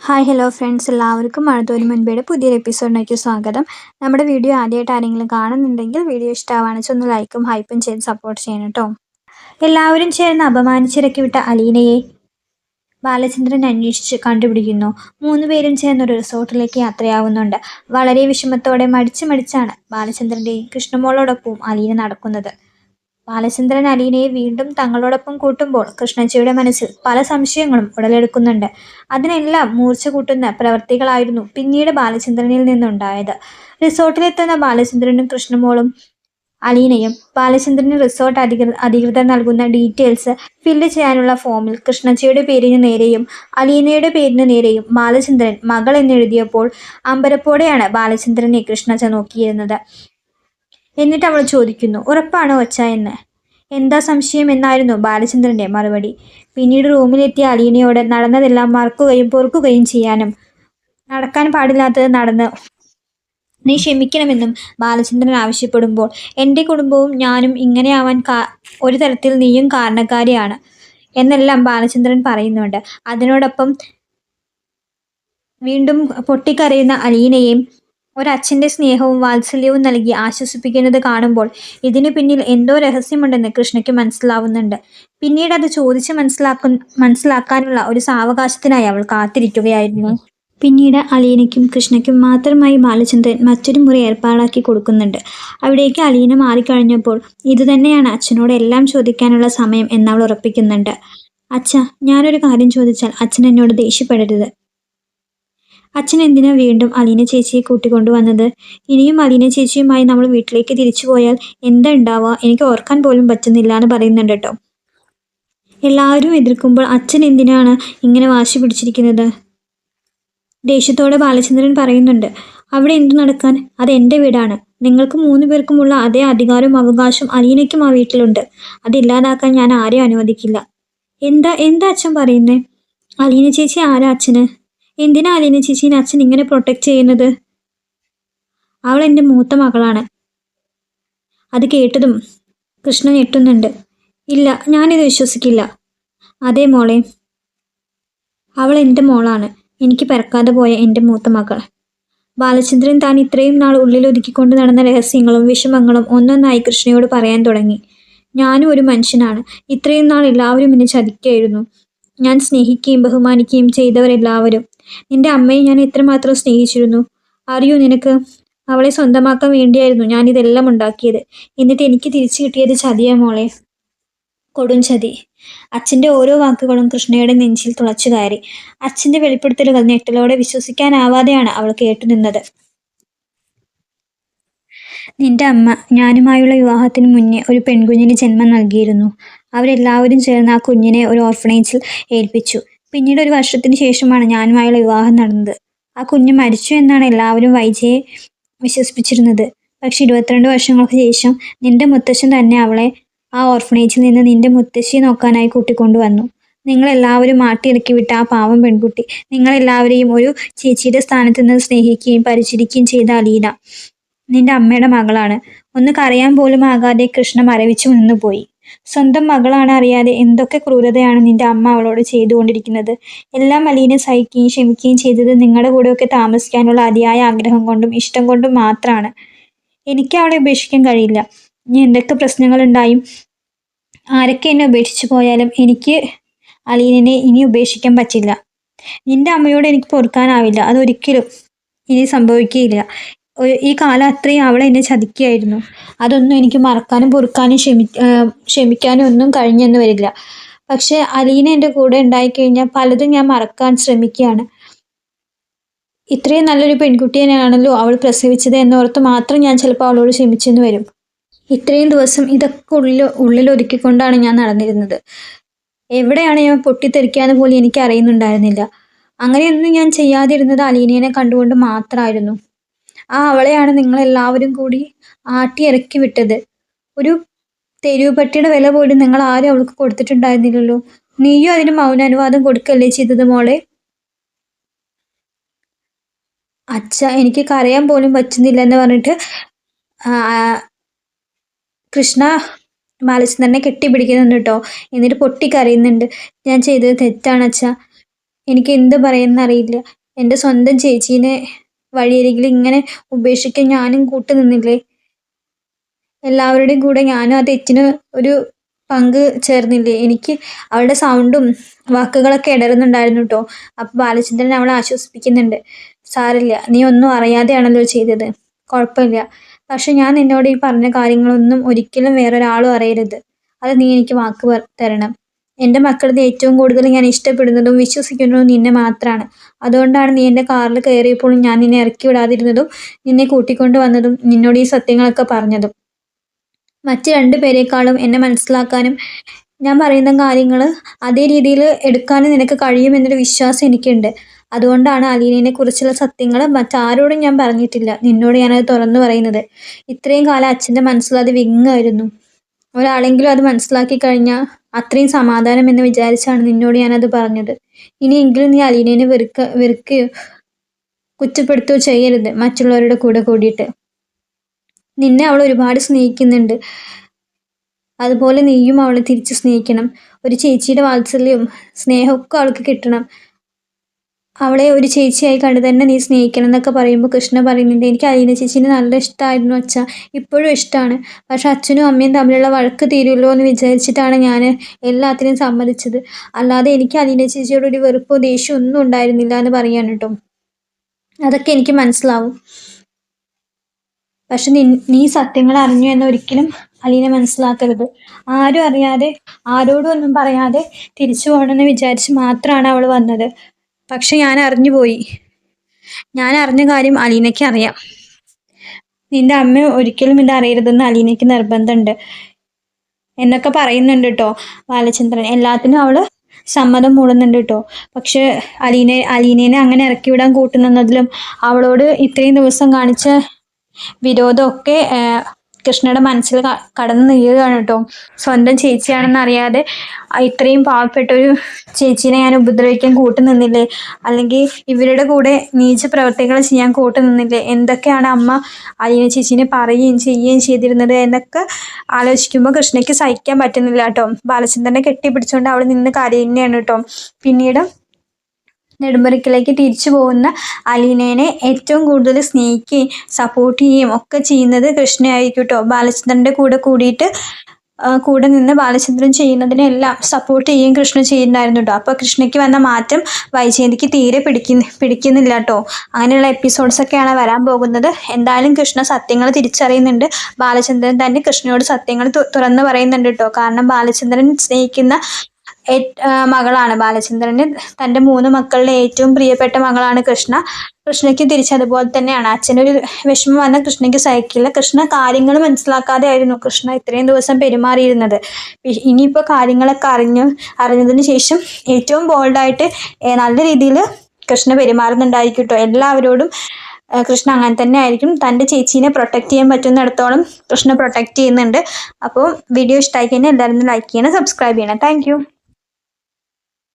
Hi hello friends എല്ലാവർക്കും മഴത്തോരി മുൻപേയുടെ പുതിയൊരു എപ്പിസോഡിലേക്ക് സ്വാഗതം. നമ്മുടെ വീഡിയോ ആദ്യമായിട്ട് ആരെങ്കിലും കാണുന്നുണ്ടെങ്കിൽ വീഡിയോ ഇഷ്ടമാണെന്ന് ഒന്ന് ലൈക്കും ഹൈപ്പും ചെയ്ത് സപ്പോർട്ട് ചെയ്യണം കേട്ടോ എല്ലാവരും ചേർന്ന് അപമാനിച്ചിറക്കി വിട്ട അലീനയെ ബാലചന്ദ്രൻ അന്വേഷിച്ച് കണ്ടുപിടിക്കുന്നു. മൂന്ന് പേരും ചേർന്ന് ഒരു റിസോർട്ടിലേക്ക് യാത്രയാവുന്നുണ്ട്. വളരെ വിഷമത്തോടെ മടിച്ചു മടിച്ചാണ് ബാലചന്ദ്രന്റെയും കൃഷ്ണമോളോടൊപ്പവും അലീന നടക്കുന്നത്. ബാലചന്ദ്രൻ അലീനയെ വീണ്ടും തങ്ങളോടൊപ്പം കൂട്ടുമ്പോൾ കൃഷ്ണജിയുടെ മനസ്സിൽ പല സംശയങ്ങളും ഉടലെടുക്കുന്നുണ്ട്. അതിനെല്ലാം മൂർച്ച കൂട്ടുന്ന പ്രവൃത്തികളായിരുന്നു പിന്നീട് ബാലചന്ദ്രനിൽ നിന്നുണ്ടായത്. റിസോർട്ടിലെത്തുന്ന ബാലചന്ദ്രനും കൃഷ്ണമോളും അലീനയും ബാലചന്ദ്രന് റിസോർട്ട് അധികൃ അധികൃതർ നൽകുന്ന ഡീറ്റെയിൽസ് ഫില്ല് ചെയ്യാനുള്ള ഫോമിൽ കൃഷ്ണജിയുടെ പേരിന് നേരെയും അലീനയുടെ പേരിന് നേരെയും ബാലചന്ദ്രൻ മകൾ എന്നെഴുതിയപ്പോൾ അമ്പരപ്പോടെയാണ് ബാലചന്ദ്രനെ കൃഷ്ണജ നോക്കിയിരുന്നത്. എന്നിട്ട് അവൾ ചോദിക്കുന്നു ഉറപ്പാണോ ഒച്ച എന്ന്? എന്താ സംശയം? എന്നായിരുന്നു ബാലചന്ദ്രന്റെ മറുപടി. പിന്നീട് റൂമിലെത്തിയ അലീനയോട് നടന്നതെല്ലാം മറക്കുകയും പൊറുക്കുകയും ചെയ്യാനും നടക്കാൻ പാടില്ലാത്തത് നടന്ന് നീ ക്ഷമിക്കണമെന്നും ബാലചന്ദ്രൻ ആവശ്യപ്പെടുമ്പോൾ എന്റെ കുടുംബവും ഞാനും ഇങ്ങനെയാവാൻ കാ ഒരു തരത്തിൽ നീയും കാരണക്കാരിയാണ് എന്നെല്ലാം ബാലചന്ദ്രൻ പറയുന്നുണ്ട്. അതിനോടൊപ്പം വീണ്ടും പൊട്ടിക്കരയുന്ന അലീനയെയും ഒരച്ഛന്റെ സ്നേഹവും വാത്സല്യവും നൽകി ആശ്വസിപ്പിക്കുന്നത് കാണുമ്പോൾ ഇതിനു പിന്നിൽ എന്തോ രഹസ്യമുണ്ടെന്ന് കൃഷ്ണയ്ക്ക് മനസ്സിലാവുന്നുണ്ട്. പിന്നീട് അത് ചോദിച്ച് മനസ്സിലാക്കു മനസ്സിലാക്കാനുള്ള ഒരു സാവകാശത്തിനായി അവൾ കാത്തിരിക്കുകയായിരുന്നു. പിന്നീട് അലീനയ്ക്കും കൃഷ്ണയ്ക്കും മാത്രമായി ബാലചന്ദ്രൻ മറ്റൊരു മുറി ഏർപ്പാടാക്കി കൊടുക്കുന്നുണ്ട്. അവിടേക്ക് അലീന മാറിക്കഴിഞ്ഞപ്പോൾ ഇതുതന്നെയാണ് അച്ഛനോട് എല്ലാം ചോദിക്കാനുള്ള സമയം എന്നവൾ ഉറപ്പിക്കുന്നുണ്ട്. അച്ഛ ഞാനൊരു കാര്യം ചോദിച്ചാൽ അച്ഛൻ എന്നോട് ദേഷ്യപ്പെടരുത്. അച്ഛൻ എന്തിനാ വീണ്ടും അലീന ചേച്ചിയെ കൂട്ടിക്കൊണ്ടുവന്നത് ഇനിയും അലീന ചേച്ചിയുമായി നമ്മൾ വീട്ടിലേക്ക് തിരിച്ചു പോയാൽ എന്താ ഉണ്ടാവുക എനിക്ക് ഓർക്കാൻ പോലും പറ്റുന്നില്ല എന്ന് പറയുന്നുണ്ട് കേട്ടോ. എല്ലാവരും എതിർക്കുമ്പോൾ അച്ഛൻ എന്തിനാണ് ഇങ്ങനെ വാശി പിടിച്ചിരിക്കുന്നത്? ദേഷ്യത്തോടെ ബാലചന്ദ്രൻ പറയുന്നുണ്ട് അവിടെ എന്തു നടക്കാൻ? അത് എന്റെ വീടാണ്. നിങ്ങൾക്ക് മൂന്ന് പേർക്കുമുള്ള അതേ അധികാരവും അവകാശം അലീനയ്ക്കും ആ വീട്ടിലുണ്ട്. അതില്ലാതാക്കാൻ ഞാൻ ആരെയും അനുവദിക്കില്ല. എന്താ? എന്താ അച്ഛൻ പറയുന്നത് അലീന ചേച്ചി ആരാ അച്ഛന്? എന്തിനാ അലീന ചേച്ചീനെ അച്ഛൻ ഇങ്ങനെ പ്രൊട്ടക്ട് ചെയ്യുന്നത്? അവൾ എന്റെ മൂത്ത മകളാണ്. അത് കേട്ടതും കൃഷ്ണൻ ഞെട്ടുന്നുണ്ട്. ഇല്ല ഞാനിത് വിശ്വസിക്കില്ല. അതേ മോളെ അവൾ എന്റെ മോളാണ്. എനിക്ക് പിറക്കാതെ പോയ എന്റെ മൂത്ത മകൾ. ബാലചന്ദ്രൻ താൻ ഇത്രയും നാൾ ഉള്ളിൽ ഉള്ളിലൊതുക്കിക്കൊണ്ട് നടന്ന രഹസ്യങ്ങളും വിഷമങ്ങളും ഒന്നൊന്നായി കൃഷ്ണയോട് പറയാൻ തുടങ്ങി. ഞാനും ഒരു മനുഷ്യനാണ്. ഇത്രയും നാൾ എല്ലാവരും എന്നെ ചതിക്കായിരുന്നു ഞാൻ സ്നേഹിക്കുകയും ബഹുമാനിക്കുകയും ചെയ്തവരെല്ലാവരും നിന്റെ അമ്മയെ ഞാൻ ഇത്രമാത്രം സ്നേഹിച്ചിരുന്നു. അറിയൂ നിനക്ക്? അവളെ സ്വന്തമാക്കാൻ വേണ്ടിയായിരുന്നു ഞാൻ ഇതെല്ലാം ഉണ്ടാക്കിയത്. എന്നിട്ട് എനിക്ക് തിരിച്ചു കിട്ടിയത് ചതിയാ മോളെ. കൊടും ചതി. അച്ഛന്റെ ഓരോ വാക്കുകളും കൃഷ്ണയുടെ നെഞ്ചിൽ തുളച്ചു കയറി. അച്ഛന്റെ വെളിപ്പെടുത്തലുകൾ ഞെട്ടലോടെ വിശ്വസിക്കാനാവാതെയാണ് അവൾ കേട്ടുനിന്നത് നിന്റെ അമ്മ ഞാനുമായുള്ള വിവാഹത്തിന് മുന്നേ ഒരു പെൺകുഞ്ഞിന് ജന്മം നൽകിയിരുന്നു. അവരെല്ലാവരും ചേർന്ന് ആ കുഞ്ഞിനെ ഒരു ഓർഫണേജിൽ ഏൽപ്പിച്ചു. പിന്നീട് ഒരു വർഷത്തിന് ശേഷമാണ് ഞാനുമായുള്ള വിവാഹം നടന്നത്. ആ കുഞ്ഞ് മരിച്ചു എന്നാണ് എല്ലാവരും വൈജയെ വിശ്വസിപ്പിച്ചിരുന്നത്. പക്ഷെ ഇരുപത്തിരണ്ട് വർഷങ്ങൾക്ക് ശേഷം നിന്റെ മുത്തശ്ശൻ തന്നെ അവളെ ആ ഓർഫണേജിൽ നിന്ന് നിന്റെ മുത്തശ്ശിയെ നോക്കാനായി കൂട്ടിക്കൊണ്ടുവന്നു നിങ്ങളെല്ലാവരും മാട്ടിയിറക്കി വിട്ട ആ പാവം പെൺകുട്ടി നിങ്ങളെല്ലാവരെയും ഒരു ചേച്ചിയുടെ സ്ഥാനത്ത് നിന്ന് സ്നേഹിക്കുകയും പരിചരിക്കുകയും ചെയ്ത അലീന നിന്റെ അമ്മയുടെ മകളാണ്. ഒന്ന് കരയാൻ പോലും ആകാതെ കൃഷ്ണ മരവിച്ചു നിന്നുപോയി. സ്വന്തം മകളാണ് അറിയാതെ എന്തൊക്കെ ക്രൂരതയാണ് നിന്റെ അമ്മ അവളോട് ചെയ്തുകൊണ്ടിരിക്കുന്നത്. എല്ലാം അലീനെ സഹിക്കുകയും ക്ഷമിക്കുകയും ചെയ്തത് നിങ്ങളുടെ കൂടെയൊക്കെ താമസിക്കാനുള്ള അതിയായ ആഗ്രഹം കൊണ്ടും ഇഷ്ടം കൊണ്ടും മാത്രമാണ് എനിക്ക് അവളെ ഉപേക്ഷിക്കാൻ കഴിയില്ല. ഇനി എന്തൊക്കെ പ്രശ്നങ്ങളുണ്ടായും? ആരൊക്കെ എന്നെ ഉപേക്ഷിച്ചു പോയാലും എനിക്ക് അലീനെ ഇനി ഉപേക്ഷിക്കാൻ പറ്റില്ല. നിന്റെ അമ്മയോട് എനിക്ക് പൊറുക്കാനാവില്ല. അതൊരിക്കലും ഇനി സംഭവിക്കുകയില്ല. ഈ കാലം അത്രയും അവൾ എന്നെ ചതിക്കുകയായിരുന്നു. അതൊന്നും എനിക്ക് മറക്കാനും പൊറുക്കാനും ക്ഷമി ക്ഷമിക്കാനും ഒന്നും കഴിഞ്ഞെന്ന് വരില്ല. പക്ഷേ അലീന എന്റെ കൂടെ ഉണ്ടായിക്കഴിഞ്ഞാൽ പലതും ഞാൻ മറക്കാൻ ശ്രമിക്കുകയാണ്. ഇത്രയും നല്ലൊരു പെൺകുട്ടിയെയാണല്ലോ അവൾ പ്രസവിച്ചത് എന്നോർത്ത് മാത്രം ഞാൻ ചിലപ്പോൾ അവളോട് ക്ഷമിച്ചെന്ന് വരും. ഇത്രയും ദിവസം ഇതൊക്കെ ഉള്ളിൽ ഉള്ളിൽ ഒതുക്കിക്കൊണ്ടാണ് ഞാൻ നടന്നിരുന്നത്. എവിടെയാണ് ഞാൻ പൊട്ടിത്തെറിക്കാന്ന് പോലും എനിക്ക് അറിയുന്നുണ്ടായിരുന്നില്ല. അങ്ങനെയൊന്നും ഞാൻ ചെയ്യാതിരുന്നത് അലീനയെ കണ്ടുകൊണ്ട് മാത്രമായിരുന്നു. ആ അവളെയാണ് നിങ്ങളെല്ലാവരും കൂടി ആട്ടിയിറക്കി വിട്ടത്. ഒരു തെരുവുപട്ടിയുടെ വില പോലും നിങ്ങൾ ആരും അവൾക്ക് കൊടുത്തിട്ടുണ്ടായിരുന്നില്ലല്ലോ. നീയോ അതിന് മൗനാനുവാദം കൊടുക്കല്ലേ ചെയ്തത് മോളെ? അച്ഛ എനിക്ക് കരയാൻ പോലും പറ്റുന്നില്ല എന്ന് പറഞ്ഞിട്ട് കൃഷ്ണ മാലച്ചന്ദ്രനെ കെട്ടിപ്പിടിക്കുന്നുണ്ട് കേട്ടോ. എന്നിട്ട് പൊട്ടിക്കരയുന്നുണ്ട്. ഞാൻ ചെയ്തത് തെറ്റാണ് അച്ഛ. എനിക്ക് എന്ത് പറയുന്നറിയില്ല എന്റെ സ്വന്തം ചേച്ചീനെ വഴിയരികിൽ ഇങ്ങനെ ഉപേക്ഷിക്കാൻ ഞാനും കൂട്ടു നിന്നില്ലേ? എല്ലാവരുടെയും കൂടെ ഞാനും ആ തെറ്റിന് ഒരു പങ്ക് ചേർന്നില്ലേ? എനിക്ക് അവളുടെ സൗണ്ടും വാക്കുകളൊക്കെ ഇടറുന്നുണ്ടായിരുന്നു കേട്ടോ അപ്പോൾ ബാലചന്ദ്രൻ അവളെ ആശ്വസിപ്പിക്കുന്നുണ്ട്. സാരില്ല നീ ഒന്നും അറിയാതെയാണല്ലോ ചെയ്തത്. കുഴപ്പമില്ല. പക്ഷെ ഞാൻ നിന്നോട് ഈ പറഞ്ഞ കാര്യങ്ങളൊന്നും ഒരിക്കലും വേറൊരാളും അറിയരുത്. അത് നീ എനിക്ക് വാക്ക് തരണം. എന്റെ മക്കളിൽ ഏറ്റവും കൂടുതൽ ഞാൻ ഇഷ്ടപ്പെടുന്നതും വിശ്വസിക്കുന്നതും നിന്നെ മാത്രമാണ് അതുകൊണ്ടാണ് നീ എന്റെ കാറിൽ കയറിയപ്പോഴും ഞാൻ നിന്നെ ഇറക്കി വിടാതിരുന്നതും നിന്നെ കൂട്ടിക്കൊണ്ട് വന്നതും നിന്നോട് ഈ സത്യങ്ങളൊക്കെ പറഞ്ഞതും. മറ്റ് രണ്ടു പേരെക്കാളും എന്നെ മനസ്സിലാക്കാനും ഞാൻ പറയുന്ന കാര്യങ്ങൾ അതേ രീതിയിൽ എടുക്കാനും നിനക്ക് കഴിയുമെന്നൊരു വിശ്വാസം എനിക്കുണ്ട്. അതുകൊണ്ടാണ് അലീനയെ കുറിച്ചുള്ള സത്യങ്ങൾ മറ്റാരോടും ഞാൻ പറഞ്ഞിട്ടില്ല. നിന്നോട് ഞാനത് തുറന്നു പറയുന്നത്. ഇത്രയും കാലം അച്ഛന്റെ മനസ്സിലത് വിങ്ങായിരുന്നു. ഒരാളെങ്കിലും അത് മനസ്സിലാക്കി കഴിഞ്ഞാൽ അത്രയും സമാധാനം എന്ന് വിചാരിച്ചാണ് നിന്നോട് ഞാനത് പറഞ്ഞത്. ഇനിയെങ്കിലും നീ അലീനേനെ വെറുക്ക വെറുക്കുകയോ കുറ്റപ്പെടുത്തുകയോ ചെയ്യരുത് മറ്റുള്ളവരുടെ കൂടെ കൂടിയിട്ട്. നിന്നെ അവൾ ഒരുപാട് സ്നേഹിക്കുന്നുണ്ട്. അതുപോലെ നീയും അവളെ തിരിച്ച് സ്നേഹിക്കണം. ഒരു ചേച്ചിയുടെ വാത്സല്യവും സ്നേഹമൊക്കെ അവൾക്ക് കിട്ടണം. അവളെ ഒരു ചേച്ചിയായി കണ്ട് തന്നെ നീ സ്നേഹിക്കണം എന്നൊക്കെ പറയുമ്പോൾ കൃഷ്ണ പറയുന്നുണ്ട്. എനിക്ക് അലീന ചേച്ചീനെ നല്ല ഇഷ്ടമായിരുന്നു അച്ഛ. ഇപ്പോഴും ഇഷ്ടമാണ് പക്ഷെ അച്ഛനും അമ്മയും തമ്മിലുള്ള വഴക്ക് തീരുമല്ലോ എന്ന് വിചാരിച്ചിട്ടാണ് ഞാൻ എല്ലാത്തിനും സമ്മതിച്ചത്. അല്ലാതെ എനിക്ക് അലീന ചേച്ചിയോട് ഒരു വെറുപ്പോ ദേഷ്യം ഒന്നും ഉണ്ടായിരുന്നില്ല എന്ന് പറയാൻ കേട്ടോ. അതൊക്കെ എനിക്ക് മനസ്സിലാവും. പക്ഷെ നീ സത്യങ്ങൾ അറിഞ്ഞു എന്ന് ഒരിക്കലും അലീന മനസ്സിലാക്കരുത്. ആരും അറിയാതെ ആരോടും ഒന്നും പറയാതെ തിരിച്ചു പോകണമെന്ന് വിചാരിച്ച് മാത്രമാണ് അവൾ വന്നത്. പക്ഷെ ഞാൻ അറിഞ്ഞുപോയി ഞാൻ അറിഞ്ഞ കാര്യം അലീനയ്ക്ക് അറിയാം. നിന്റെ അമ്മ ഒരിക്കലും ഇത് അറിയരുതെന്ന് അലീനയ്ക്ക് നിർബന്ധമുണ്ട്. എന്നൊക്കെ പറയുന്നുണ്ട് കേട്ടോ ബാലചന്ദ്രൻ. എല്ലാത്തിനും അവൾ സമ്മതം മൂടുന്നുണ്ട് കേട്ടോ. പക്ഷെ അലീനെ അലീനേനെ അങ്ങനെ ഇറക്കി വിടാൻ കൂട്ടുന്നതിലും അവളോട് ഇത്രയും ദിവസം കാണിച്ച വിരോധമൊക്കെ കൃഷ്ണയുടെ മനസ്സിൽ കടന്നു നീങ്ങുകയാണ് കേട്ടോ. സ്വന്തം ചേച്ചിയാണെന്ന് അറിയാതെ ഇത്രയും പാവപ്പെട്ട ഒരു ചേച്ചീനെ ഞാൻ ഉപദ്രവിക്കാൻ കൂട്ടു നിന്നില്ലേ? അല്ലെങ്കിൽ ഇവരുടെ കൂടെ നീച്ച പ്രവർത്തികൾ ചെയ്യാൻ കൂട്ടു നിന്നില്ലേ? എന്തൊക്കെയാണ് അമ്മ അലീന ചേച്ചീനെ പറയുകയും ചെയ്യുകയും ചെയ്തിരുന്നത് എന്നൊക്കെ ആലോചിക്കുമ്പോൾ കൃഷ്ണയ്ക്ക് സഹിക്കാൻ പറ്റുന്നില്ല കേട്ടോ. ബാലചന്ദ്രനെ കെട്ടിപ്പിടിച്ചുകൊണ്ട് അവൾ നിന്ന് കരയുന്നതാണ് കേട്ടോ. പിന്നീട് നെടുമ്പറിക്കിലേക്ക് തിരിച്ചു പോകുന്ന അലീനേനെ ഏറ്റവും കൂടുതൽ സ്നേഹിക്കുകയും സപ്പോർട്ട് ചെയ്യുകയും ഒക്കെ ചെയ്യുന്നത് കൃഷ്ണയായിരിക്കും ബാലചന്ദ്രന്റെ കൂടെ കൂടിയിട്ട് കൂടെ നിന്ന് ബാലചന്ദ്രൻ ചെയ്യുന്നതിനെല്ലാം സപ്പോർട്ട് ചെയ്യുകയും കൃഷ്ണ ചെയ്യുന്നുണ്ടായിരുന്നു കേട്ടോ അപ്പോൾ കൃഷ്ണയ്ക്ക് വന്ന മാറ്റം വൈജയന്തിക്ക് തീരെ പിടിക്കുന്ന പിടിക്കുന്നില്ല കേട്ടോ അങ്ങനെയുള്ള എപ്പിസോഡ്സൊക്കെയാണ് വരാൻ പോകുന്നത്. എന്തായാലും കൃഷ്ണ സത്യങ്ങൾ തിരിച്ചറിയുന്നുണ്ട്. ബാലചന്ദ്രൻ തന്നെ കൃഷ്ണയോട് സത്യങ്ങൾ തുറന്നു പറയുന്നുണ്ട് കേട്ടോ കാരണം ബാലചന്ദ്രൻ സ്നേഹിക്കുന്ന മകളാണ് ബാലചന്ദ്രന്. തന്റെ മൂന്ന് മക്കളിലെ ഏറ്റവും പ്രിയപ്പെട്ട മകളാണ് കൃഷ്ണ. കൃഷ്ണയ്ക്ക് തിരിച്ചതുപോലെ തന്നെയാണ്. അച്ഛനൊരു വിഷമം വന്ന കൃഷ്ണയ്ക്ക് സഹിക്കില്ല. കൃഷ്ണ കാര്യങ്ങൾ മനസ്സിലാക്കാതെ ആയിരുന്നു കൃഷ്ണ ഇത്രയും ദിവസം പെരുമാറിയിരുന്നത്. ഇനിയിപ്പോൾ കാര്യങ്ങളൊക്കെ അറിഞ്ഞു അറിഞ്ഞതിന് ശേഷം ഏറ്റവും ബോൾഡായിട്ട് നല്ല രീതിയിൽ കൃഷ്ണ പെരുമാറുന്നുണ്ടായിരിക്കും കേട്ടോ എല്ലാവരോടും കൃഷ്ണ അങ്ങനെ തന്നെ ആയിരിക്കും. തന്റെ ചേച്ചീനെ പ്രൊട്ടക്റ്റ് ചെയ്യാൻ പറ്റുന്നിടത്തോളം കൃഷ്ണ പ്രൊട്ടക്റ്റ് ചെയ്യുന്നുണ്ട്. അപ്പോൾ വീഡിയോ ഇഷ്ടമായി കഴിഞ്ഞാൽ എല്ലാവരും ലൈക്ക് ചെയ്യണം സബ്സ്ക്രൈബ് ചെയ്യണം. താങ്ക്